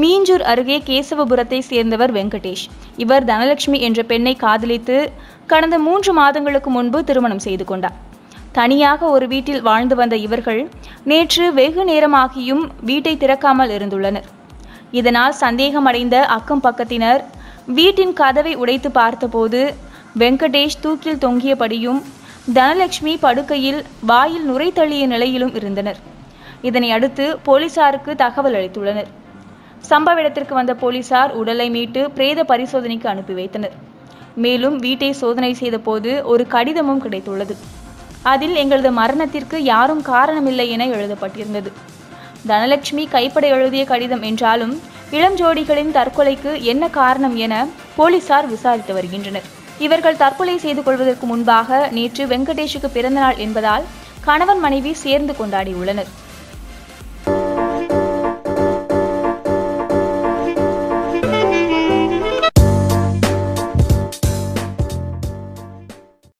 மீஞ்சூர் அருகே கேசவபுரத்தை சேர்ந்தவர் வெங்கடேஷ். இவர் தனலட்சுமி என்ற பெண்ணை காதலித்து கடந்த மூன்று மாதங்களுக்கு முன்பு திருமணம் செய்து கொண்டார். தனியாக ஒரு வீட்டில் வாழ்ந்து வந்த இவர்கள் நேற்று வெகு நேரமாகியும் வீட்டை திறக்காமல் இருந்துள்ளனர். இதனால் சந்தேகமடைந்த அக்கம் பக்கத்தினர் வீட்டின் கதவை உடைத்து பார்த்தபோது வெங்கடேஷ் தூக்கில் தொங்கியபடியும் தனலட்சுமி படுக்கையில் வாயில் நுரை தள்ளிய நிலையிலும் இருந்தனர். இதனை அடுத்து போலீசாருக்கு தகவல் அளித்துள்ளனர். சம்பவ இடத்திற்கு வந்த போலீசார் உடலை மீட்டு பிரேத பரிசோதனைக்கு அனுப்பி வைத்தனர். மேலும் வீட்டை சோதனை செய்தபோது ஒரு கடிதமும் கிடைத்துள்ளது. அதில் எங்களது மரணத்திற்கு யாரும் காரணமில்லை என எழுதப்பட்டிருந்தது. தனலட்சுமி கைப்பட எழுதிய கடிதம் என்றாலும் இளம் ஜோடிகளின் தற்கொலைக்கு என்ன காரணம் என போலீசார் விசாரித்து வருகின்றனர். இவர்கள் தற்கொலை செய்து கொள்வதற்கு முன்பாக நேற்று வெங்கடேஷுக்கு பிறந்தநாள் என்பதால் கணவன் மனைவி சேர்ந்து கொண்டாடியுள்ளனர்.